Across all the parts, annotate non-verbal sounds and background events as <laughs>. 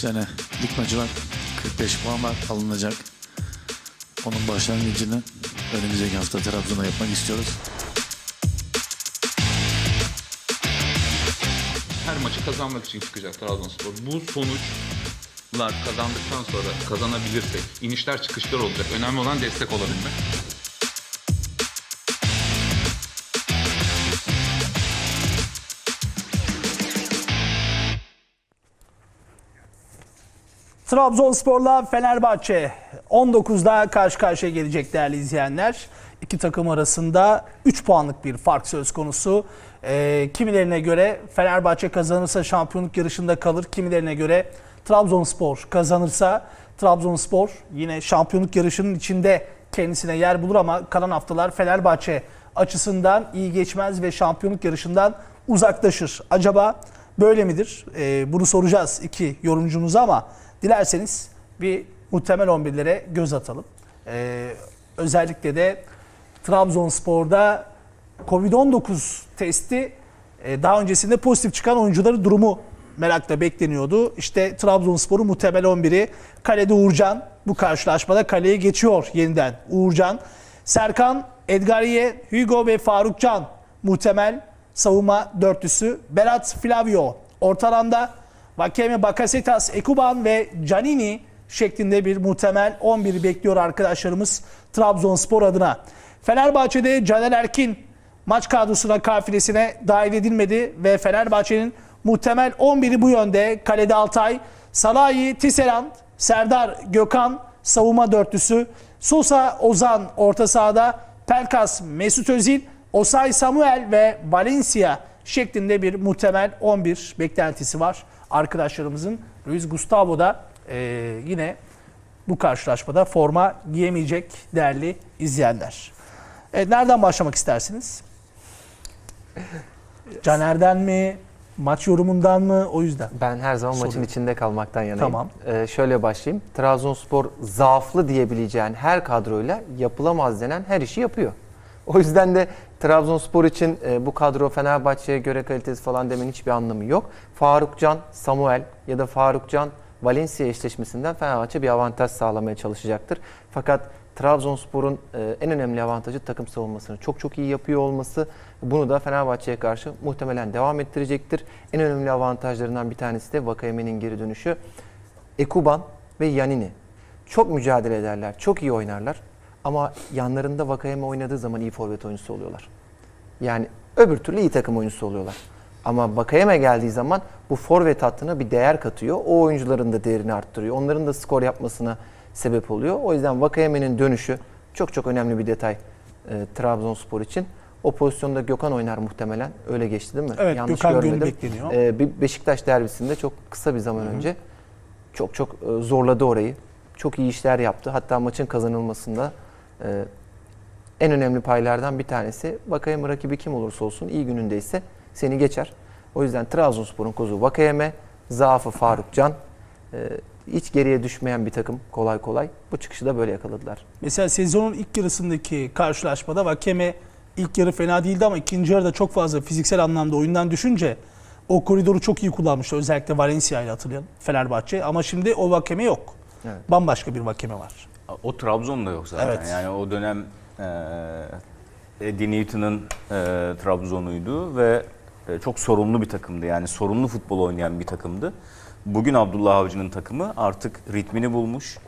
5 tane lig maçı var. 45 puan var alınacak. Onun başlangıcını önümüzdeki hafta Trabzon'a yapmak istiyoruz. her maçı kazanmak için çıkacak Trabzonspor. Bu sonuçlar kazandıktan sonra kazanabilirsek inişler çıkışlar olacak. Önemli olan destek olabilmek. Trabzonspor'la Fenerbahçe 19'da karşı karşıya gelecek değerli izleyenler. İki takım arasında 3 puanlık bir fark söz konusu. Ee, kimilerine göre Fenerbahçe kazanırsa şampiyonluk yarışında kalır. Kimilerine göre Trabzonspor kazanırsa Trabzonspor yine şampiyonluk yarışının içinde kendisine yer bulur ama kalan haftalar Fenerbahçe açısından iyi geçmez ve şampiyonluk yarışından uzaklaşır. Acaba böyle midir? Ee, bunu soracağız iki yorumcumuza ama dilerseniz bir muhtemel 11'lere göz atalım. Ee, özellikle de Trabzonspor'da Covid-19 testi e, daha öncesinde pozitif çıkan oyuncuların durumu merakla bekleniyordu. İşte Trabzonspor'un muhtemel 11'i kalede Uğurcan bu karşılaşmada kaleye geçiyor yeniden Uğurcan. Serkan, Edgariye, Hugo ve Farukcan muhtemel savunma dörtlüsü. Berat Flavio ortalanda Vakeme Bakasetas, Ekuban ve Canini şeklinde bir muhtemel 11 bekliyor arkadaşlarımız Trabzonspor adına. Fenerbahçe'de Caner Erkin maç kadrosuna kafilesine dahil edilmedi ve Fenerbahçe'nin muhtemel 11'i bu yönde. Kalede Altay, Salahi, Tisserand, Serdar, Gökhan savunma dörtlüsü. Sosa, Ozan orta sahada, Pelkas, Mesut Özil, Osay Samuel ve Valencia şeklinde bir muhtemel 11 beklentisi var arkadaşlarımızın. Luis Gustavo da eee, yine bu karşılaşmada forma giyemeyecek değerli izleyenler. Evet, nereden başlamak istersiniz? <laughs> Caner'den mi? Maç yorumundan mı? O yüzden. Ben her zaman maçın Soruyorum. içinde kalmaktan yanayım. Tamam. Ee, şöyle başlayayım. Trabzonspor zaaflı diyebileceğin her kadroyla yapılamaz denen her işi yapıyor. O yüzden de Trabzonspor için e, bu kadro Fenerbahçe'ye göre kalitesi falan demenin hiçbir anlamı yok. Farukcan, Samuel ya da Farukcan Valencia eşleşmesinden Fenerbahçe bir avantaj sağlamaya çalışacaktır. Fakat Trabzonspor'un e, en önemli avantajı takım savunmasını çok çok iyi yapıyor olması. Bunu da Fenerbahçe'ye karşı muhtemelen devam ettirecektir. En önemli avantajlarından bir tanesi de Vakayeme'nin geri dönüşü. Ekuban ve Yanini çok mücadele ederler, çok iyi oynarlar. Ama yanlarında Vakayeme oynadığı zaman iyi forvet oyuncusu oluyorlar. Yani öbür türlü iyi takım oyuncusu oluyorlar. Ama Vakayeme geldiği zaman bu forvet hattına bir değer katıyor. O oyuncuların da değerini arttırıyor. Onların da skor yapmasına sebep oluyor. O yüzden Vakayeme'nin dönüşü çok çok önemli bir detay e, Trabzonspor için. O pozisyonda Gökhan oynar muhtemelen. Öyle geçti değil mi? Evet, Gökhan Gönül bekleniyor. E, bir Beşiktaş derbisinde çok kısa bir zaman önce çok çok e, zorladı orayı. Çok iyi işler yaptı. Hatta maçın kazanılmasında e, en önemli paylardan bir tanesi. Vakayeme rakibi kim olursa olsun iyi günündeyse seni geçer. O yüzden Trabzonspor'un kozu Vakayeme, zaafı Faruk Can. E, hiç geriye düşmeyen bir takım kolay kolay. Bu çıkışı da böyle yakaladılar. Mesela sezonun ilk yarısındaki karşılaşmada Vakeme ilk yarı fena değildi ama ikinci yarıda çok fazla fiziksel anlamda oyundan düşünce o koridoru çok iyi kullanmıştı. Özellikle Valencia ile hatırlayalım Fenerbahçe. Ama şimdi o Vakeme yok. Evet. Bambaşka bir Vakeme var. O Trabzon'da yok zaten. Evet. Yani o dönem e, Eddie Newton'ın e, Trabzon'uydu ve e, çok sorunlu bir takımdı. Yani sorunlu futbol oynayan bir takımdı. Bugün Abdullah Avcı'nın takımı artık ritmini bulmuş.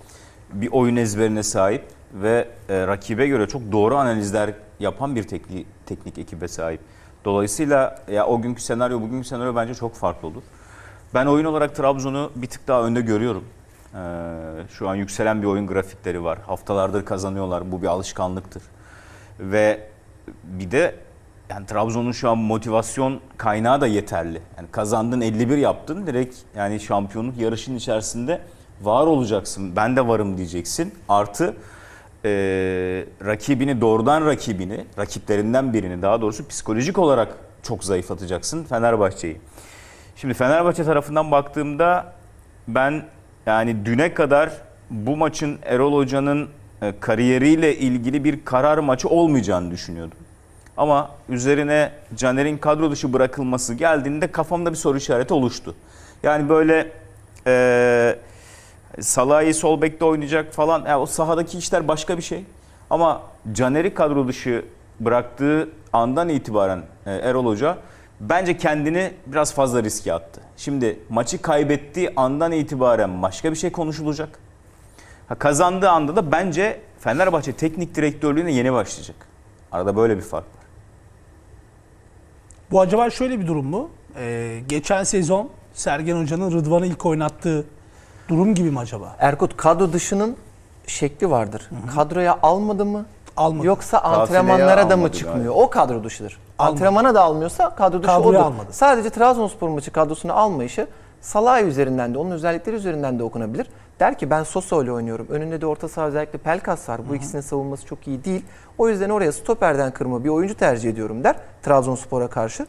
Bir oyun ezberine sahip ve e, rakibe göre çok doğru analizler yapan bir teknik, teknik ekibe sahip. Dolayısıyla ya o günkü senaryo bugünkü senaryo bence çok farklı olur. Ben oyun olarak Trabzon'u bir tık daha önde görüyorum. Ee, şu an yükselen bir oyun grafikleri var. Haftalardır kazanıyorlar. Bu bir alışkanlıktır. Ve bir de yani Trabzon'un şu an motivasyon kaynağı da yeterli. Yani kazandın 51 yaptın. Direkt yani şampiyonluk yarışının içerisinde var olacaksın. Ben de varım diyeceksin. Artı e, rakibini doğrudan rakibini, rakiplerinden birini daha doğrusu psikolojik olarak çok zayıflatacaksın Fenerbahçe'yi. Şimdi Fenerbahçe tarafından baktığımda ben yani düne kadar bu maçın Erol Hoca'nın e, kariyeriyle ilgili bir karar maçı olmayacağını düşünüyordum. Ama üzerine Caner'in kadro dışı bırakılması geldiğinde kafamda bir soru işareti oluştu. Yani böyle Ee, Salah'ı sol bekte oynayacak falan. Ya o sahadaki işler başka bir şey. Ama Caner'i kadro dışı bıraktığı andan itibaren e, Erol Hoca bence kendini biraz fazla riske attı. Şimdi maçı kaybettiği andan itibaren başka bir şey konuşulacak. Ha, kazandığı anda da bence Fenerbahçe teknik direktörlüğüne yeni başlayacak. Arada böyle bir fark var. Bu acaba şöyle bir durum mu? Ee, geçen sezon Sergen Hoca'nın Rıdvan'ı ilk oynattığı durum gibi mi acaba? Erkut kadro dışının şekli vardır. Kadroya almadı mı? Almadı. Yoksa Kafileye antrenmanlara da mı çıkmıyor? O kadro dışıdır. Antrenmana da almıyorsa kadro dışı Kadroya odur. almadı. Sadece Trabzonspor maçı kadrosunu almayışı Salah üzerinden de onun özellikleri üzerinden de okunabilir. Der ki ben Soso ile oynuyorum. Önünde de orta saha özellikle Pelkas var. Bu ikisinin savunması çok iyi değil. O yüzden oraya stoperden kırma bir oyuncu tercih ediyorum der Trabzonspor'a karşı.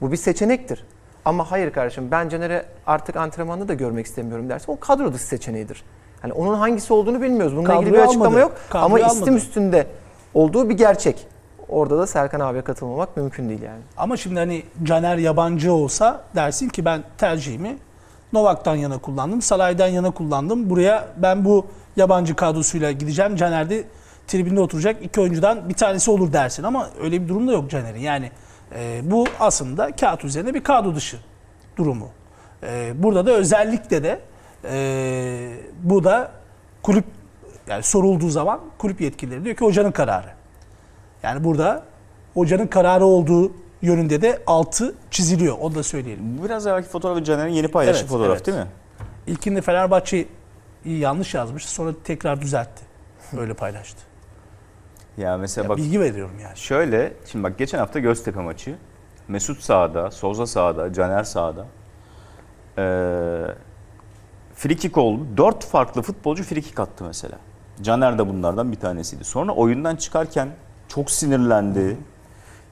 Bu bir seçenektir. Ama hayır kardeşim ben Caner'e artık antrenmanda da görmek istemiyorum derse o kadro dışı seçeneğidir. Hani onun hangisi olduğunu bilmiyoruz. Bununla ilgili bir açıklama almadı. yok. Kadroya Ama almadı. istim üstünde olduğu bir gerçek. Orada da Serkan abiye katılmamak mümkün değil yani. Ama şimdi hani Caner yabancı olsa dersin ki ben tercihimi Novak'tan yana kullandım, Salah'dan yana kullandım. Buraya ben bu yabancı kadrosuyla gideceğim. Caner de tribünde oturacak iki oyuncudan bir tanesi olur dersin. Ama öyle bir durum da yok Caner'in. Yani e, bu aslında kağıt üzerinde bir kadro dışı durumu. E, burada da özellikle de e, bu da kulüp yani sorulduğu zaman kulüp yetkilileri diyor ki hocanın kararı. Yani burada hocanın kararı olduğu yönünde de altı çiziliyor. Onu da söyleyelim. Biraz evvelki fotoğrafı Caner'in yeni paylaştığı Evet, fotoğraf evet. değil mi? İlkinde Fenerbahçe yanlış yazmış. Sonra tekrar düzeltti. Öyle paylaştı. <laughs> Ya mesela Ya bak bilgi veriyorum yani. Şöyle, şimdi bak geçen hafta Göztepe maçı. Mesut sağda, Souza sağda, Caner sağda. Ee, frikik oldu. Dört farklı futbolcu frikik attı mesela. Caner de bunlardan bir tanesiydi. Sonra oyundan çıkarken çok sinirlendi.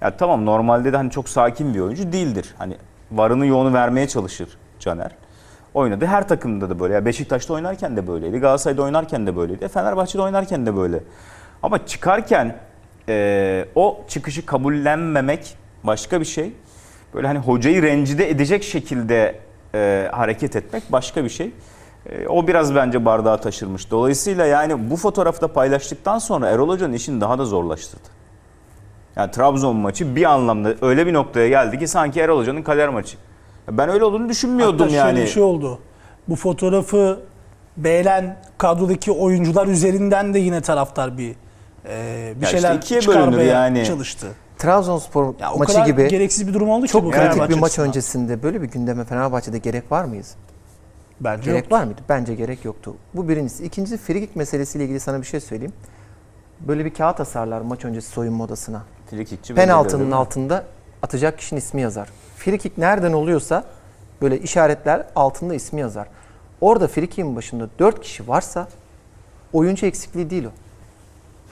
Ya tamam normalde de hani çok sakin bir oyuncu değildir. Hani varını yoğunu vermeye çalışır Caner. Oynadı. Her takımda da böyle. Ya Beşiktaş'ta oynarken de böyleydi. Galatasaray'da oynarken de böyleydi. Fenerbahçe'de oynarken de böyle. Ama çıkarken e, o çıkışı kabullenmemek başka bir şey. Böyle hani hocayı rencide edecek şekilde e, hareket etmek başka bir şey. E, o biraz bence bardağı taşırmış. Dolayısıyla yani bu fotoğrafı da paylaştıktan sonra Erol Hoca'nın işini daha da zorlaştırdı. Yani Trabzon maçı bir anlamda öyle bir noktaya geldi ki sanki Erol Hoca'nın kader maçı. Ben öyle olduğunu düşünmüyordum Hatta şöyle yani. bir şey oldu. Bu fotoğrafı beğenen kadrodaki oyuncular üzerinden de yine taraftar bir e, bir Ya işte şeyler ikiye bölünür çıkarmaya yani. çalıştı. Trabzonspor Ya maçı gibi gereksiz bir durum oldu ki çok bu kritik bir maç açısından. öncesinde böyle bir gündeme Fenerbahçe'de gerek var mıyız? Bence Gerek yoktu. var mıydı? Bence gerek yoktu. Bu birincisi. İkincisi frikik meselesiyle ilgili sana bir şey söyleyeyim. Böyle bir kağıt asarlar maç öncesi soyunma odasına. Frikikçi Penaltının altında atacak kişinin ismi yazar. Frikik nereden oluyorsa böyle işaretler altında ismi yazar. Orada frikiğin başında 4 kişi varsa oyuncu eksikliği değil o.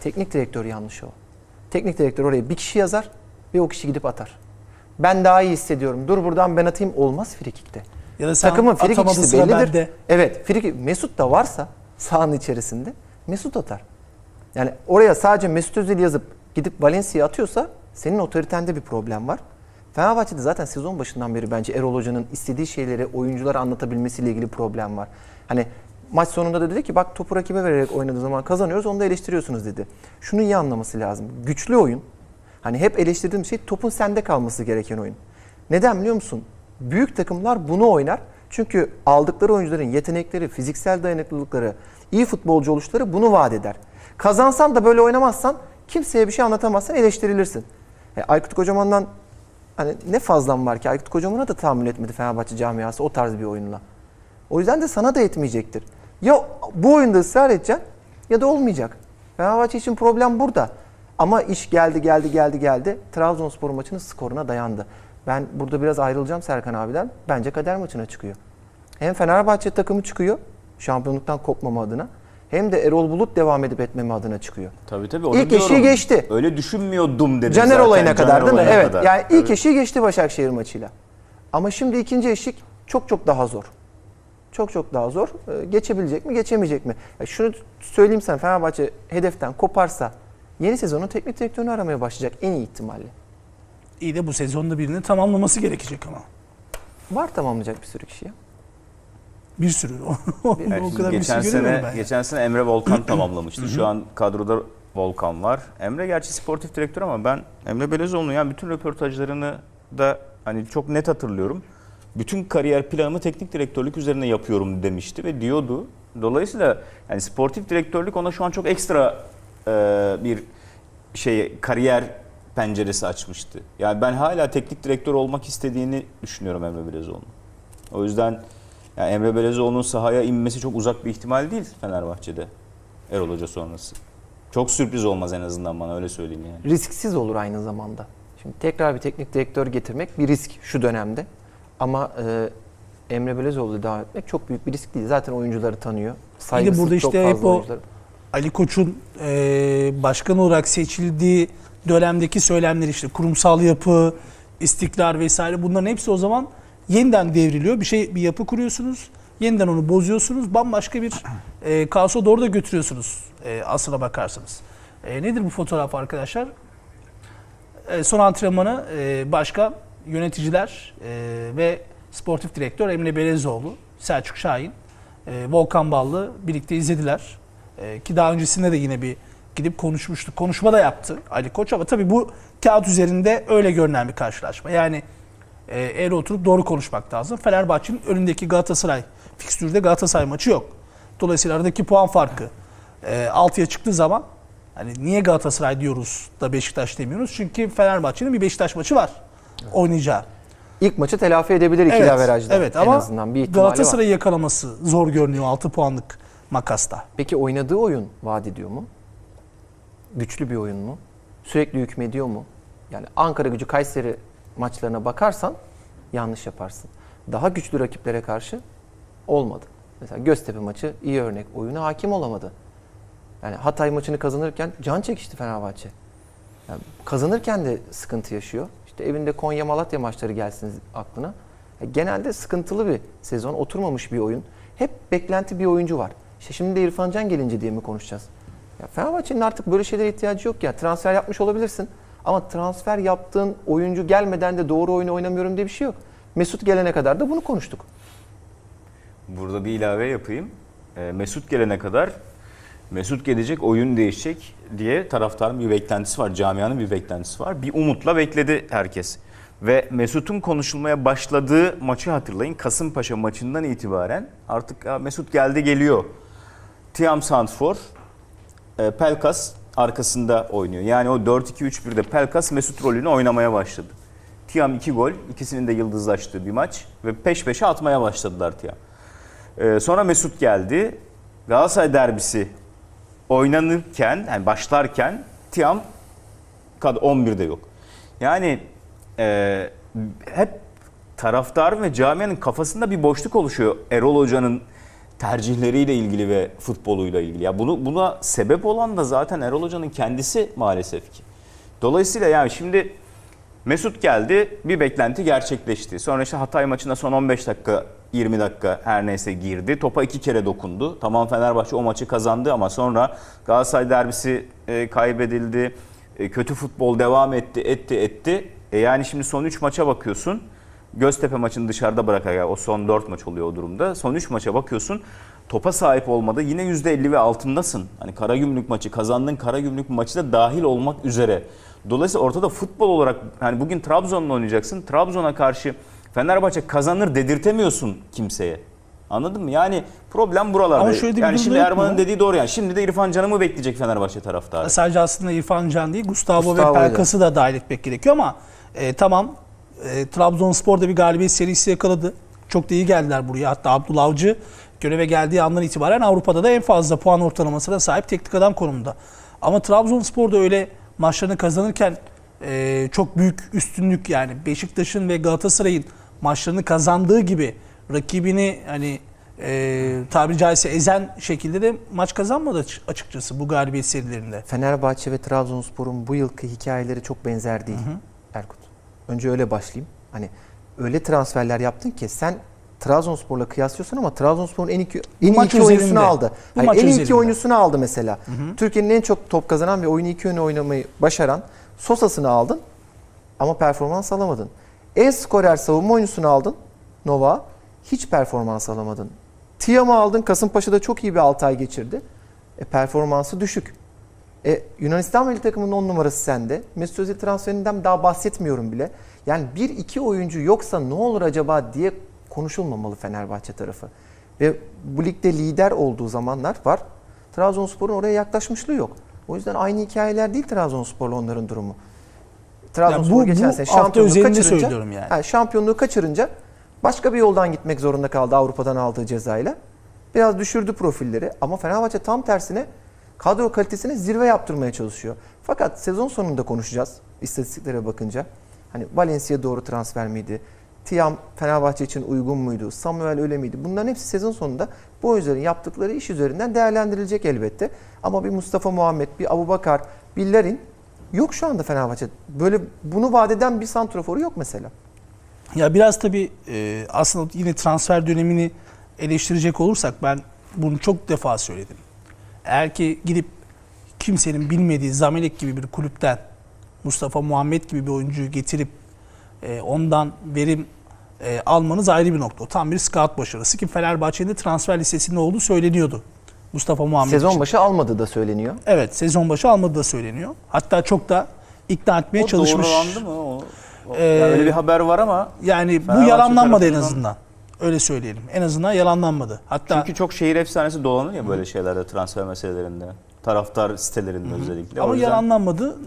Teknik direktör yanlışı o. Teknik direktör oraya bir kişi yazar ve o kişi gidip atar. Ben daha iyi hissediyorum. Dur buradan ben atayım olmaz frikikte. Ya da Takımın frikikçisi bellidir. bende. Evet, frikik Mesut da varsa sahanın içerisinde Mesut atar. Yani oraya sadece Mesut Özil yazıp gidip Valencia'ya atıyorsa senin otoritende bir problem var. Fenerbahçe'de zaten sezon başından beri bence Erol Hoca'nın istediği şeyleri oyunculara anlatabilmesiyle ilgili problem var. Hani maç sonunda da dedi ki bak topu rakibe vererek oynadığı zaman kazanıyoruz onu da eleştiriyorsunuz dedi. Şunu iyi anlaması lazım. Güçlü oyun. Hani hep eleştirdiğim şey topun sende kalması gereken oyun. Neden biliyor musun? Büyük takımlar bunu oynar. Çünkü aldıkları oyuncuların yetenekleri, fiziksel dayanıklılıkları, iyi futbolcu oluşları bunu vaat eder. Kazansan da böyle oynamazsan kimseye bir şey anlatamazsan eleştirilirsin. E, Aykut Kocaman'dan hani ne fazlan var ki Aykut Kocaman'a da tahammül etmedi Fenerbahçe camiası o tarz bir oyunla. O yüzden de sana da etmeyecektir. Ya bu oyunda ısrar edeceksin ya da olmayacak. Fenerbahçe için problem burada. Ama iş geldi geldi geldi geldi. Trabzonspor maçının skoruna dayandı. Ben burada biraz ayrılacağım Serkan abiden. Bence kader maçına çıkıyor. Hem Fenerbahçe takımı çıkıyor şampiyonluktan kopmama adına. Hem de Erol Bulut devam edip etmeme adına çıkıyor. Tabii tabii. onu İlk eşiği diyorum. geçti. Öyle düşünmüyordum dedim Caner zaten. olayına kadar Caner değil mi? olayına Evet. kadar. Yani ilk Evet. eşiği geçti Başakşehir maçıyla. Ama şimdi ikinci eşik çok çok daha zor. Çok çok daha zor. Ee, geçebilecek mi, geçemeyecek mi? Ya şunu söyleyeyim sana Fenerbahçe hedeften koparsa yeni sezonun teknik direktörünü aramaya başlayacak en iyi ihtimalle. İyi de bu sezonda birini tamamlaması gerekecek ama. Var tamamlayacak bir sürü kişi ya. Bir sürü. <laughs> o Yani kadar bir geçen sürü göremiyorum sene ben. geçen sene Emre Volkan <clears throat> tamamlamıştı. Şu an kadroda Volkan var. Emre gerçi sportif direktör ama ben Emre Belezoğlu'nun yani bütün röportajlarını da hani çok net hatırlıyorum. Bütün kariyer planımı teknik direktörlük üzerine yapıyorum demişti ve diyordu. Dolayısıyla yani sportif direktörlük ona şu an çok ekstra e, bir şey kariyer penceresi açmıştı. Yani ben hala teknik direktör olmak istediğini düşünüyorum Emre Belezoğlu'nun. O yüzden yani Emre Belezoğlu'nun sahaya inmesi çok uzak bir ihtimal değil Fenerbahçe'de. Erol Hoca sonrası. Çok sürpriz olmaz en azından bana öyle söyleyeyim yani. risksiz olur aynı zamanda. Şimdi tekrar bir teknik direktör getirmek bir risk şu dönemde. Ama e, Emre Belözoğlu'yu devam etmek çok büyük bir risk değil. Zaten oyuncuları tanıyor. Saygısı burada çok işte hep fazla o- oyuncuları. Ali Koç'un e, başkan olarak seçildiği dönemdeki söylemleri işte kurumsal yapı, istikrar vesaire bunların hepsi o zaman yeniden devriliyor. Bir şey bir yapı kuruyorsunuz. Yeniden onu bozuyorsunuz. Bambaşka bir e, kaosa doğru da götürüyorsunuz e, aslına bakarsanız. E, nedir bu fotoğraf arkadaşlar? E, son antrenmanı e, başkan, yöneticiler e, ve sportif direktör Emre Belezoğlu, Selçuk Şahin, e, Volkan Ballı birlikte izlediler. E, ki daha öncesinde de yine bir gidip konuşmuştuk. Konuşma da yaptı Ali Koç ama tabii bu kağıt üzerinde öyle görünen bir karşılaşma. Yani e, eğer oturup doğru konuşmak lazım. Fenerbahçe'nin önündeki Galatasaray fikstürde Galatasaray maçı yok. Dolayısıyla aradaki puan farkı e, 6'ya çıktığı zaman hani niye Galatasaray diyoruz da Beşiktaş demiyoruz? Çünkü Fenerbahçe'nin bir Beşiktaş maçı var oynayacağı. İlk maçı telafi edebilir ikili Evet, averajda. evet en ama azından bir. Galatasaray'ı yakalaması zor görünüyor 6 puanlık makasta. Peki oynadığı oyun vaat ediyor mu? Güçlü bir oyun mu? Sürekli hükmediyor mu? Yani Ankara gücü Kayseri maçlarına bakarsan yanlış yaparsın. Daha güçlü rakiplere karşı olmadı. Mesela Göztepe maçı iyi örnek. Oyuna hakim olamadı. Yani Hatay maçını kazanırken can çekişti Fenerbahçe. Yani kazanırken de sıkıntı yaşıyor. İşte evinde Konya Malatya maçları gelsin aklına. Ya genelde sıkıntılı bir sezon, oturmamış bir oyun. Hep beklenti bir oyuncu var. İşte şimdi de İrfan Can gelince diye mi konuşacağız? Ya Fenerbahçe'nin artık böyle şeylere ihtiyacı yok ya. Transfer yapmış olabilirsin. Ama transfer yaptığın oyuncu gelmeden de doğru oyunu oynamıyorum diye bir şey yok. Mesut gelene kadar da bunu konuştuk. Burada bir ilave yapayım. Ee, Mesut gelene kadar Mesut gelecek, oyun değişecek diye taraftarın bir beklentisi var, camianın bir beklentisi var. Bir umutla bekledi herkes. Ve Mesut'un konuşulmaya başladığı maçı hatırlayın. Kasımpaşa maçından itibaren artık "Ya Mesut geldi geliyor. Tiam Sandfor, e, Pelkas arkasında oynuyor. Yani o 4-2-3-1'de Pelkas Mesut rolünü oynamaya başladı. Tiam 2 gol, ikisinin de yıldızlaştığı bir maç ve peş peşe atmaya başladılar Tiam. Ee, sonra Mesut geldi. Galatasaray derbisi oynanırken, yani başlarken Tiam kad 11'de yok. Yani e, hep taraftarın ve camianın kafasında bir boşluk oluşuyor Erol Hoca'nın tercihleriyle ilgili ve futboluyla ilgili. Ya bunu buna sebep olan da zaten Erol Hoca'nın kendisi maalesef ki. Dolayısıyla yani şimdi Mesut geldi, bir beklenti gerçekleşti. Sonra işte Hatay maçında son 15 dakika, 20 dakika her neyse girdi. Topa iki kere dokundu. Tamam Fenerbahçe o maçı kazandı ama sonra Galatasaray derbisi e, kaybedildi. E, kötü futbol devam etti, etti, etti. E, yani şimdi son 3 maça bakıyorsun. Göztepe maçını dışarıda bırakarak o son 4 maç oluyor o durumda. Son 3 maça bakıyorsun. Topa sahip olmadı. Yine %50 ve altındasın. Hani Karagümrük maçı kazandın. Karagümrük maçı da dahil olmak üzere. Dolayısıyla ortada futbol olarak hani bugün Trabzon'la oynayacaksın. Trabzon'a karşı Fenerbahçe kazanır dedirtemiyorsun kimseye. Anladın mı? Yani problem buralarda. Ama şöyle bir yani şimdi Erman'ın mu? dediği doğru yani. Şimdi de İrfan Can'ı mı bekleyecek Fenerbahçe taraftarı? Sadece aslında İrfan Can değil, Gustavo, ve Gustavo'yu da. Pelkas'ı da dahil etmek gerekiyor ama e, tamam e, Trabzonspor'da bir galibiyet serisi yakaladı. Çok da iyi geldiler buraya. Hatta Abdullah Avcı göreve geldiği andan itibaren Avrupa'da da en fazla puan ortalamasına sahip teknik adam konumunda. Ama Trabzonspor'da öyle maçlarını kazanırken e, çok büyük üstünlük yani Beşiktaş'ın ve Galatasaray'ın maçlarını kazandığı gibi rakibini hani e, tabiri caizse ezen şekilde de maç kazanmadı açı- açıkçası bu galibiyet serilerinde. Fenerbahçe ve Trabzonspor'un bu yılki hikayeleri çok benzer değil Erkut. Önce öyle başlayayım. Hani öyle transferler yaptın ki sen Trabzonspor'la kıyaslıyorsun ama Trabzonspor'un en, iki, en iyi iki oyuncusunu aldı. Bu Hayır, en iyi iki oyuncusunu aldı mesela. Türkiye'nin en çok top kazanan ve oyunu iki yöne oynamayı başaran Sosa'sını aldın ama performans alamadın. En skorer savunma oyuncusunu aldın Nova. Hiç performans alamadın. Tiam'ı aldın. Kasımpaşa'da çok iyi bir 6 ay geçirdi. E, performansı düşük. E, Yunanistan milli takımının 10 numarası sende. Mesut Özil transferinden daha bahsetmiyorum bile. Yani bir iki oyuncu yoksa ne olur acaba diye konuşulmamalı Fenerbahçe tarafı. Ve bu ligde lider olduğu zamanlar var. Trabzonspor'un oraya yaklaşmışlığı yok. O yüzden aynı hikayeler değil Trabzonspor'la onların durumu. Trabzonspor bu- geçen sene şampiyonluğu kaçırınca, yani. Ha, şampiyonluğu kaçırınca başka bir yoldan gitmek zorunda kaldı Avrupa'dan aldığı cezayla. Biraz düşürdü profilleri ama Fenerbahçe tam tersine kadro kalitesini zirve yaptırmaya çalışıyor. Fakat sezon sonunda konuşacağız istatistiklere bakınca. Hani Valencia doğru transfer miydi? Tiam Fenerbahçe için uygun muydu? Samuel öyle miydi? Bunların hepsi sezon sonunda bu oyuncuların yaptıkları iş üzerinden değerlendirilecek elbette. Ama bir Mustafa Muhammed, bir Abubakar, bir Larin yok şu anda Fenerbahçe. Böyle bunu vaat eden bir santroforu yok mesela. Ya biraz tabii e, aslında yine transfer dönemini eleştirecek olursak ben bunu çok defa söyledim. Eğer ki gidip kimsenin bilmediği Zamelek gibi bir kulüpten Mustafa Muhammed gibi bir oyuncuyu getirip e, ondan verim e, almanız ayrı bir nokta. O tam bir scout başarısı ki Fenerbahçe'nin de transfer listesinde olduğu söyleniyordu. Mustafa Muhammed Sezon için. başı almadı da söyleniyor. Evet sezon başı almadığı da söyleniyor. Hatta çok da ikna etmeye O çalışmış. doğrulandı mı? O, o- Ee, yani öyle bir haber var ama Yani bu yalanlanmadı en azından. Öyle söyleyelim. En azından yalanlanmadı. Hatta çünkü çok şehir efsanesi dolanır ya böyle şeylerde transfer meselelerinde. Taraftar sitelerinde özellikle. O ama yüzden- yalanlanmadı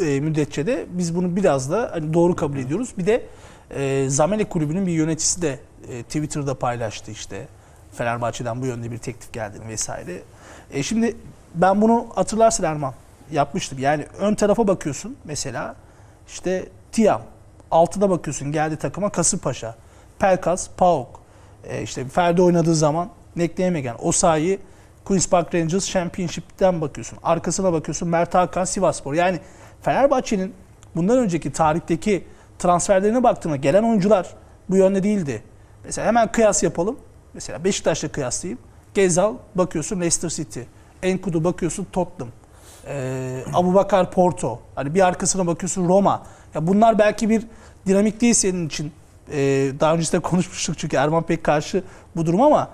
e, müddetçe de biz bunu biraz da hani doğru kabul ediyoruz. Bir de e, Zamelek kulübünün bir yöneticisi de e, Twitter'da paylaştı işte. Fenerbahçe'den bu yönde bir teklif geldiğini vesaire. E, şimdi ben bunu hatırlarsın Erman yapmıştım. Yani ön tarafa bakıyorsun mesela işte Tiam. Altıda bakıyorsun geldi takıma Kasımpaşa. Pelkas, Pauk. E, işte Ferdi oynadığı zaman Nekleyemegen. Osayi, Queen's Park Rangers Championship'ten bakıyorsun. Arkasına bakıyorsun Mert Hakan, Sivasspor. Yani Fenerbahçe'nin bundan önceki tarihteki transferlerine baktığında gelen oyuncular bu yönde değildi. Mesela hemen kıyas yapalım. Mesela Beşiktaş'la kıyaslayayım. Gezal bakıyorsun Leicester City. Enkudu bakıyorsun Tottenham. Ee, Abubakar Porto. Hani bir arkasına bakıyorsun Roma. Ya bunlar belki bir dinamik değil senin için. Ee, daha öncesinde konuşmuştuk çünkü Erman pek karşı bu durum ama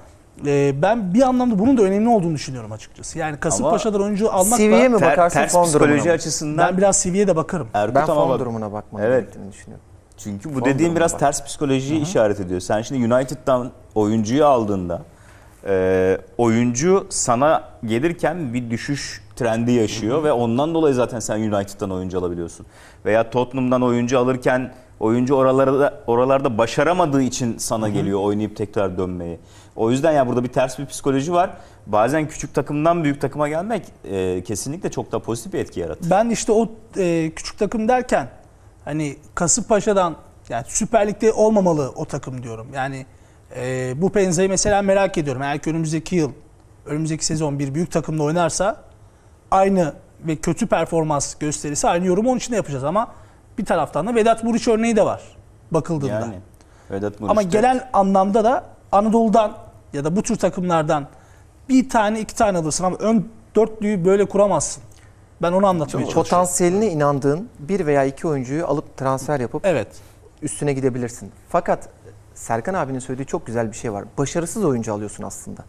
e, ben bir anlamda bunun da önemli olduğunu düşünüyorum açıkçası. Yani Kasımpaşa'dan oyuncu almakla CV'ye mi Ter- bakarsın ters durumuna psikoloji mı? açısından ben biraz CV'ye de bakarım. Erkut Ben ama form bak- durumuna bakmanı Evet. gerektiğini düşünüyorum. Çünkü bu dediğin durumuna biraz bak. ters psikolojiyi işaret ediyor. Sen şimdi United'dan oyuncuyu aldığında e, oyuncu sana gelirken bir düşüş trendi yaşıyor ve ondan dolayı zaten sen United'dan oyuncu alabiliyorsun. Veya Tottenham'dan oyuncu alırken oyuncu oralarda oralarda başaramadığı için sana geliyor oynayıp tekrar dönmeyi. O yüzden ya burada bir ters bir psikoloji var. Bazen küçük takımdan büyük takıma gelmek e, kesinlikle çok da pozitif bir etki yaratır. Ben işte o e, küçük takım derken hani Kasımpaşa'dan yani Süper Lig'de olmamalı o takım diyorum. Yani e, bu Penza'yı mesela merak ediyorum. Eğer ki önümüzdeki yıl, önümüzdeki sezon bir büyük takımda oynarsa aynı ve kötü performans gösterirse aynı yorumu onun için de yapacağız ama bir taraftan da Vedat Muriç örneği de var bakıldığında. Yani Vedat Muriç Ama de- genel anlamda da Anadolu'dan ya da bu tür takımlardan bir tane iki tane alırsın ama ön dörtlüyü böyle kuramazsın. Ben onu anlatmaya çalışıyorum. Potansiyeline inandığın bir veya iki oyuncuyu alıp transfer yapıp Evet. üstüne gidebilirsin. Fakat Serkan abinin söylediği çok güzel bir şey var. Başarısız oyuncu alıyorsun aslında.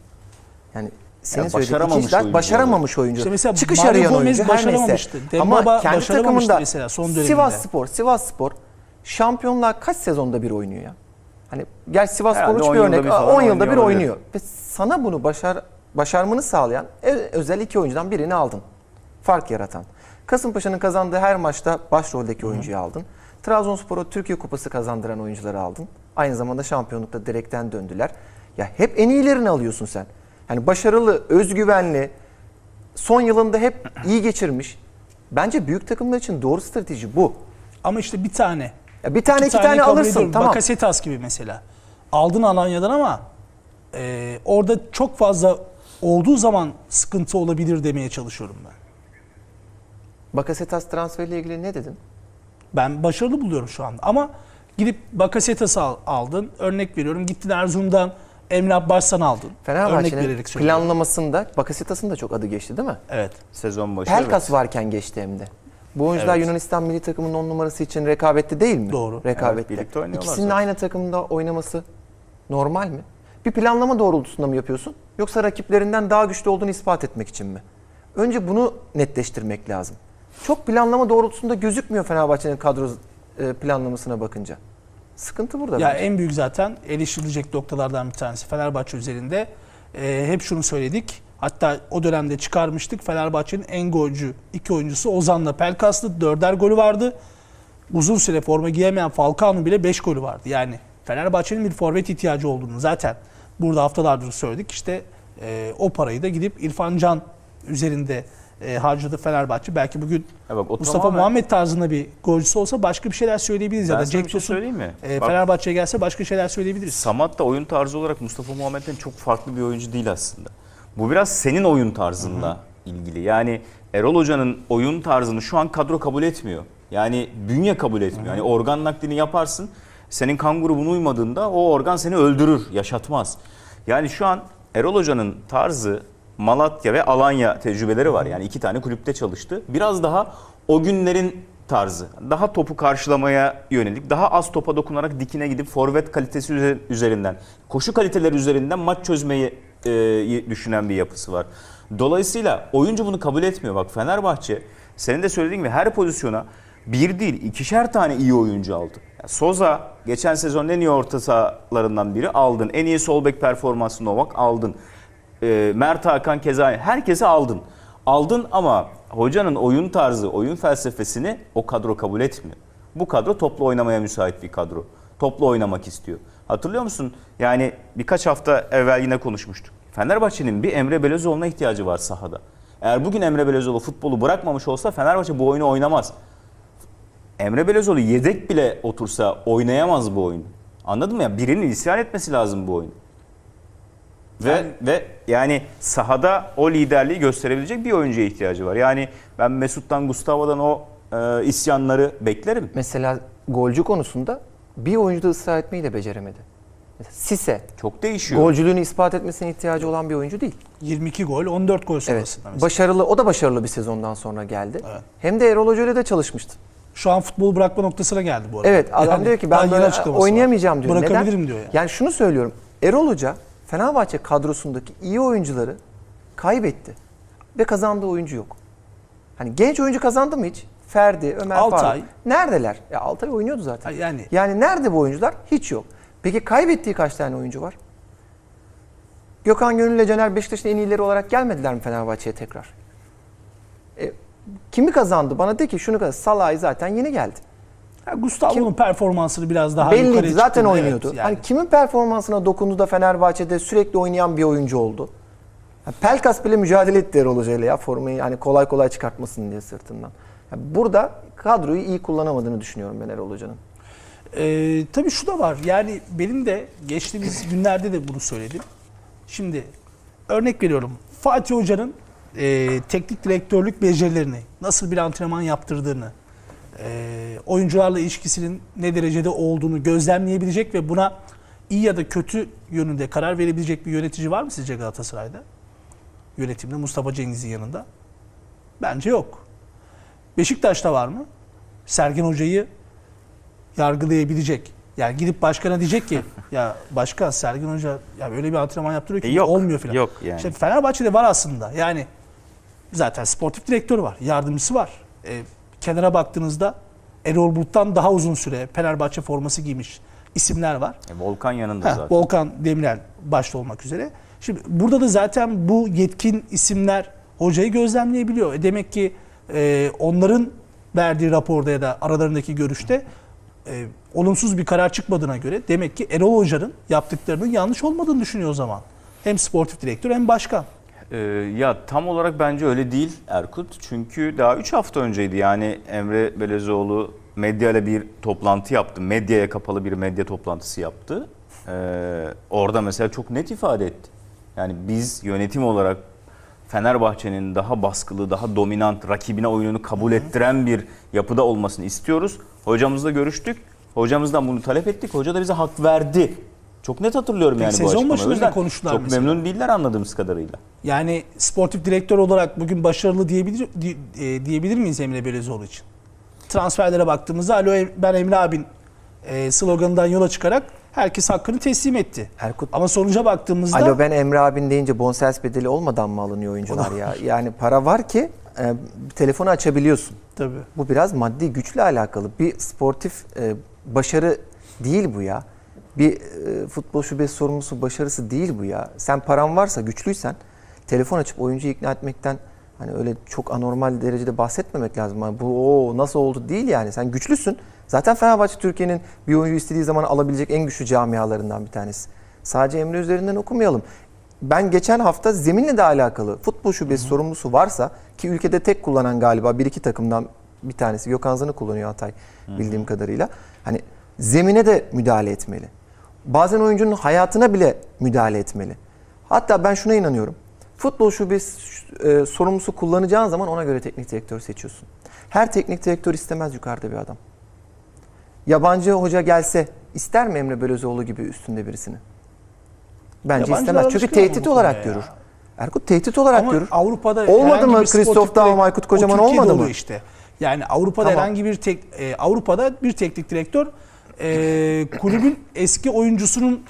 Yani senin Ya söylediğin başaramamış oyuncu başaramamış oyuncu. İşte mesela Çıkış Mario arayan Gomez oyuncu her neyse. Ama kendi başaramamıştı takımında mesela son döneminde. Sivas Spor, Sivas Spor şampiyonluğa kaç sezonda bir oynuyor ya? Hani gel Sivas Spor 10 bir örnek. bir 10 falan yılda bir oynuyor oynuyor. Ve sana bunu başar başarmanı sağlayan e- özel iki oyuncudan birini aldın. Fark yaratan. Kasımpaşa'nın kazandığı her maçta başroldeki oyuncuyu aldın. Trabzonspor'a Türkiye Kupası kazandıran oyuncuları aldın. Aynı zamanda şampiyonlukta direkten döndüler. Ya hep en iyilerini alıyorsun sen. Hani başarılı, özgüvenli, son yılında hep iyi geçirmiş. Bence büyük takımlar için doğru strateji bu. Ama işte bir tane. Ya bir tane iki, tane taneyi kabul alırsın ediyorum. tamam. Bakasetas gibi mesela. Aldın Alanya'dan ama e, orada çok fazla olduğu zaman sıkıntı olabilir demeye çalışıyorum ben. Bakasetas transferiyle ilgili ne dedin? Ben başarılı buluyorum şu anda. Ama gidip Bakasetas'ı al- aldın. Örnek veriyorum. Gittin Erzurum'dan Emre Abbas'tan aldın. Örnek Fenerbahçe'nin vererek söylüyorum. planlamasında Bakasetas'ın da çok adı geçti değil mi? Evet. sezon başı Pelkas evet. varken geçti hem de. Bu oyuncular Evet. Yunanistan milli takımının 10 numarası için rekabette değil mi? Doğru. Rekabette. Evet, birlikte oynuyorlar İkisinin zaten. aynı takımda oynaması normal mi? Bir planlama doğrultusunda mı yapıyorsun? Yoksa rakiplerinden daha güçlü olduğunu ispat etmek için mi? Önce bunu netleştirmek lazım. Çok planlama doğrultusunda gözükmüyor Fenerbahçe'nin kadro e, planlamasına bakınca. Sıkıntı burada. Ya bence. en büyük zaten eleştirilecek noktalardan bir tanesi Fenerbahçe üzerinde. Ee, hep şunu söyledik. Hatta o dönemde çıkarmıştık. Fenerbahçe'nin en golcü iki oyuncusu Ozan'la Pelkas'tı. Dörder golü vardı. Uzun süre forma giyemeyen Falcao'nun bile 5 golü vardı. Yani Fenerbahçe'nin bir forvet ihtiyacı olduğunu zaten burada haftalardır söyledik. İşte e, o parayı da gidip İrfan Can üzerinde e, harcadı Fenerbahçe. Belki bugün Ya bak, Mustafa tamamen- Muhammed tarzında bir golcüsü olsa başka bir şeyler söyleyebiliriz. ya Ben da sana Cenk şey Tosun söyleyeyim mi? e, Bak- Fenerbahçe'ye gelse başka şeyler söyleyebiliriz. Samat da oyun tarzı olarak Mustafa Muhammed'den çok farklı bir oyuncu değil aslında. Bu biraz senin oyun tarzınla ilgili. Yani Erol Hoca'nın oyun tarzını şu an kadro kabul etmiyor. Yani bünye kabul etmiyor. Yani organ naklini yaparsın. Senin kan grubuna uymadığında o organ seni öldürür, yaşatmaz. Yani şu an Erol Hoca'nın tarzı Malatya ve Alanya tecrübeleri var. Yani iki tane kulüpte çalıştı. Biraz daha o günlerin tarzı. Daha topu karşılamaya yönelik, daha az topa dokunarak dikine gidip forvet kalitesi üze- üzerinden, koşu kaliteleri üzerinden maç çözmeyi e, düşünen bir yapısı var. Dolayısıyla oyuncu bunu kabul etmiyor. Bak Fenerbahçe senin de söylediğin gibi her pozisyona bir değil ikişer tane iyi oyuncu aldı. Yani Soza geçen sezon en iyi orta sahalarından biri aldın. En iyi sol bek performansı Novak aldın. E, Mert Hakan keza herkesi aldın. Aldın ama hocanın oyun tarzı, oyun felsefesini o kadro kabul etmiyor. Bu kadro toplu oynamaya müsait bir kadro. Toplu oynamak istiyor. Hatırlıyor musun? Yani birkaç hafta evvel yine konuşmuştuk. Fenerbahçe'nin bir Emre Belözoğlu'na ihtiyacı var sahada. Eğer bugün Emre Belözoğlu futbolu bırakmamış olsa Fenerbahçe bu oyunu oynamaz. Emre Belözoğlu yedek bile otursa oynayamaz bu oyunu. Anladın mı ya? Birinin isyan etmesi lazım bu oyunu. Ve Yani- ve yani sahada o liderliği gösterebilecek bir oyuncuya ihtiyacı var. Yani ben Mesut'tan, Gustavo'dan o e, isyanları beklerim. Mesela golcü konusunda bir oyuncuda ısrar etmeyi de beceremedi. Mesela Sise Çok değişiyor. golcülüğünü ispat etmesine ihtiyacı olan bir oyuncu değil. 22 gol, 14 gol Evet. sonrasında mesela. Başarılı, o da başarılı bir sezondan sonra geldi. Evet. Hem de Erol Hoca ile de çalışmıştı. Şu an futbol bırakma noktasına geldi bu arada. Evet adam Yani diyor ki ben böyle açıklaması var. oynayamayacağım diyor. Bırakabilirim Neden? diyor yani. Yani şunu söylüyorum. Erol Hoca Fenerbahçe kadrosundaki iyi oyuncuları kaybetti. Ve kazandığı oyuncu yok. Hani genç oyuncu kazandı mı hiç? Ferdi, Ömer Altay. Faruk. Neredeler? Ya Altay oynuyordu zaten. Yani- yani nerede bu oyuncular? Hiç yok. Peki kaybettiği kaç tane oyuncu var? Gökhan Gönül ile Caner Beşiktaş'ın en iyileri olarak gelmediler mi Fenerbahçe'ye tekrar? E, kimi kazandı? Bana de ki şunu kazandı. Salah'ı zaten yeni geldi. Gustavo'nun performansını biraz daha Belliydi yukarıya zaten çıktığında, oynuyordu. evet, yani. Hani kimin performansına dokundu da Fenerbahçe'de sürekli oynayan bir oyuncu oldu? Ya Pelkas bile mücadele etti Erol Hoca ile ya formayı hani kolay kolay çıkartmasın diye sırtından. Ya burada kadroyu iyi kullanamadığını düşünüyorum ben Erol Hoca'nın. Ee, tabii şu da var. Yani benim de geçtiğimiz <clears throat> günlerde de bunu söyledim. Şimdi örnek veriyorum. Fatih Hoca'nın e, teknik direktörlük becerilerini, nasıl bir antrenman yaptırdığını, e, oyuncularla ilişkisinin ne derecede olduğunu gözlemleyebilecek ve buna iyi ya da kötü yönünde karar verebilecek bir yönetici var mı sizce Galatasaray'da? Yönetimde Mustafa Cengiz'in yanında. Bence yok. Beşiktaş'ta var mı? Sergen Hoca'yı yargılayabilecek. Yani gidip başkana diyecek ki <laughs> ya başkan Sergen Hoca ya böyle bir antrenman yaptırıyor ki E yok, olmuyor falan. yok yani. İşte Fenerbahçe'de var aslında. Yani zaten sportif direktörü var, yardımcısı var. E, kenara baktığınızda Erol Bulut'tan daha uzun süre Fenerbahçe forması giymiş isimler var. E, Volkan yanında Heh, zaten. Volkan Demirel başta olmak üzere. Şimdi burada da zaten bu yetkin isimler hocayı gözlemleyebiliyor. E demek ki e, onların verdiği raporda ya da aralarındaki görüşte e, olumsuz bir karar çıkmadığına göre demek ki Erol Hoca'nın yaptıklarının yanlış olmadığını düşünüyor o zaman. Hem sportif direktör hem başkan. Ee, ya tam olarak bence öyle değil Erkut. Çünkü daha 3 hafta önceydi yani Emre Belezoğlu medya ile bir toplantı yaptı. Medyaya kapalı bir medya toplantısı yaptı. Ee, orada mesela çok net ifade etti. Yani biz yönetim olarak Fenerbahçe'nin daha baskılı, daha dominant, rakibine oyununu kabul ettiren bir yapıda olmasını istiyoruz. Hocamızla görüştük. Hocamızdan bunu talep ettik. Hoca da bize hak verdi. Çok net hatırlıyorum Peki yani bu sezon açıklamayı. başında O ne yüzden konuştular Çok mesela? memnun değiller anladığımız kadarıyla. Yani sportif direktör olarak bugün başarılı diyebilir di- e, diyebilir miyiz Emre Belözoğlu için? Transferlere baktığımızda alo ben Emre abin e, sloganından yola çıkarak herkes hakkını teslim etti. Erkut Ama sonuca baktığımızda Alo ben Emre abin deyince bonservis bedeli olmadan mı alınıyor oyuncular ya? Yani para var ki e, telefonu açabiliyorsun. tabii. Bu biraz maddi güçle alakalı. Bir sportif e, başarı değil bu ya. Bir e, futbol şubesi sorumlusu başarısı değil bu ya. Sen paran varsa, güçlüysen telefon açıp oyuncuyu ikna etmekten hani öyle çok anormal derecede bahsetmemek lazım. Yani bu o nasıl oldu değil yani. Sen güçlüsün. Zaten Fenerbahçe Türkiye'nin bir oyuncu istediği zaman alabilecek en güçlü camialarından bir tanesi. Sadece Emre üzerinden okumayalım. Ben geçen hafta zeminle de alakalı futbol şubesi sorumlusu varsa ki ülkede tek kullanan galiba bir iki takımdan bir tanesi Gökhan Zan'ı kullanıyor Hatay bildiğim kadarıyla. Hani zemine de müdahale etmeli. Bazen oyuncunun hayatına bile müdahale etmeli. Hatta ben şuna inanıyorum. Futbol şubesi e, sorumlusu kullanacağın zaman ona göre teknik direktör seçiyorsun. Her teknik direktör istemez yukarıda bir adam. Yabancı hoca gelse ister mi Emre Belözoğlu gibi üstünde birisini? Bence Yabancılar istemez. Çünkü tehdit olarak ya. görür. Erkut tehdit olarak Ama görür. Avrupa'da Olmadı mı sportif Daum, Aykut Kocaman olmadı mı? işte. Yani Avrupa'da Tamam. herhangi bir tek e, Avrupa'da bir teknik direktör e, kulübün eski oyuncusunun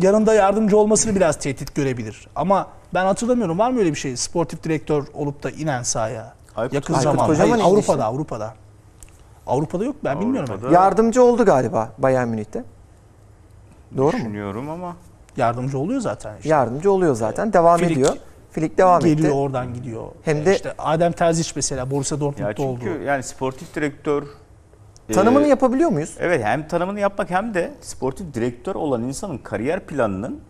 yanında yardımcı olmasını biraz tehdit görebilir. Ama ben hatırlamıyorum var mı öyle bir şey? Sportif direktör olup da inen sahaya. Aykut- Yakın Aykut zamanda. Kocaman Hayır, indi Avrupa'da işte. Avrupa'da. Avrupa'da yok ben bilmiyorum. Avrupa'da Yardımcı oldu galiba Bayern Münih'te. Doğru mu? Düşünüyorum ama Yardımcı oluyor zaten işte. Yardımcı oluyor zaten. Devam Flick ediyor. Flick devam Geliyor etti. oradan gidiyor. Hem E, de- işte Adem Terzic mesela Borussia ya Dortmund'da çünkü oldu. yani sportif direktör Tanımını e, yapabiliyor muyuz? Evet hem tanımını yapmak hem de sportif direktör olan insanın kariyer planının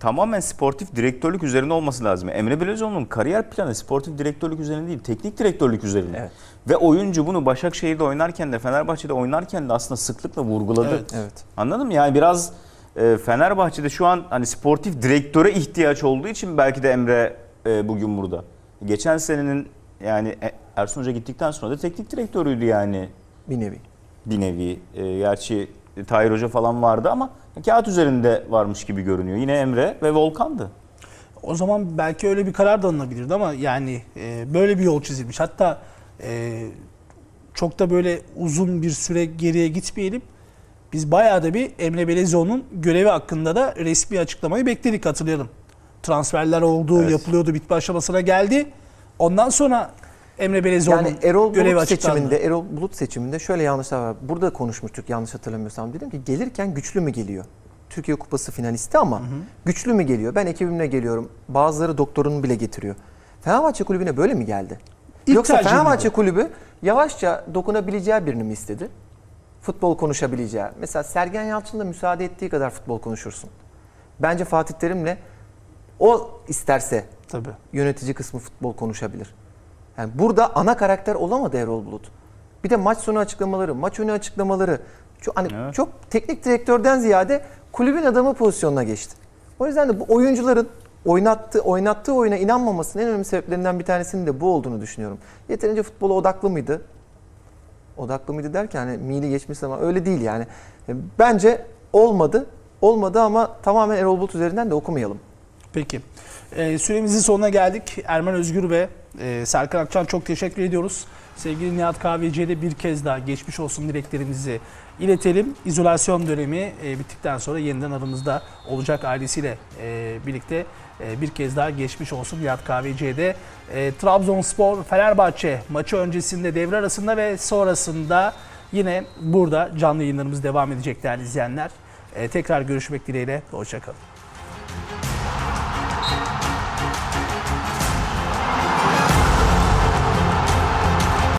tamamen sportif direktörlük üzerine olması lazım. Emre Belözoğlu'nun kariyer planı sportif direktörlük üzerine değil, teknik direktörlük üzerine. Evet. Ve oyuncu bunu Başakşehir'de oynarken de Fenerbahçe'de oynarken de aslında sıklıkla vurguladı. Evet. Evet. Anladın mı? Yani biraz e, Fenerbahçe'de şu an hani sportif direktöre ihtiyaç olduğu için belki de Emre e, bugün burada. Geçen senenin yani e, Ersun Hoca gittikten sonra da teknik direktörüydü yani Bir nevi. Bir nevi. E, gerçi Tahir Hoca falan vardı ama kağıt üzerinde varmış gibi görünüyor. Yine Emre ve Volkan'dı. O zaman belki öyle bir karar da alınabilirdi ama yani e, böyle bir yol çizilmiş. Hatta e, çok da böyle uzun bir süre geriye gitmeyelim. Biz bayağı da bir Emre Belezoğlu'nun görevi hakkında da resmi açıklamayı bekledik hatırlayalım. Transferler oldu, Evet. yapılıyordu, bitme aşamasına geldi. Ondan sonra Emre Belezoğlu'nun Yani Erol görevi Bulut seçiminde, Erol Bulut seçiminde şöyle yanlışlar var. Burada konuşmuştuk yanlış hatırlamıyorsam. Dedim ki gelirken güçlü mü geliyor? Türkiye Kupası finalisti ama güçlü mü geliyor? Ben ekibimle geliyorum. Bazıları doktorunu bile getiriyor. Fenerbahçe kulübüne böyle mi geldi? İlk Yoksa Fenerbahçe miydi? kulübü yavaşça dokunabileceği birini mi istedi? Futbol konuşabileceği. Mesela Sergen Yalçın da müsaade ettiği kadar futbol konuşursun. Bence Fatih Terim'le o isterse Tabii. yönetici kısmı futbol konuşabilir. Yani burada ana karakter olamadı Erol Bulut. Bir de maç sonu açıklamaları, maç önü açıklamaları çok hani Evet. çok teknik direktörden ziyade kulübün adamı pozisyonuna geçti. O yüzden de bu oyuncuların oynattığı oynattığı oyuna inanmamasının en önemli sebeplerinden bir tanesinin de bu olduğunu düşünüyorum. Yeterince futbola odaklı mıydı? Odaklı mıydı derken hani mili geçmiş ama öyle değil yani. E, Bence olmadı. Olmadı ama tamamen Erol Bulut üzerinden de okumayalım. Peki. Ee, süremizin sonuna geldik. Ermen Özgür ve e, Serkan Akçan çok teşekkür ediyoruz. Sevgili Nihat Kahveci'ye de bir kez daha geçmiş olsun dileklerimizi iletelim. İzolasyon dönemi e, bittikten sonra yeniden aramızda olacak ailesiyle e, birlikte e, bir kez daha geçmiş olsun Nihat Kahveci'ye de. E, Trabzonspor Fenerbahçe maçı öncesinde devre arasında ve sonrasında yine burada canlı yayınlarımız devam edecek değerli izleyenler. E, tekrar görüşmek dileğiyle. Hoşçakalın.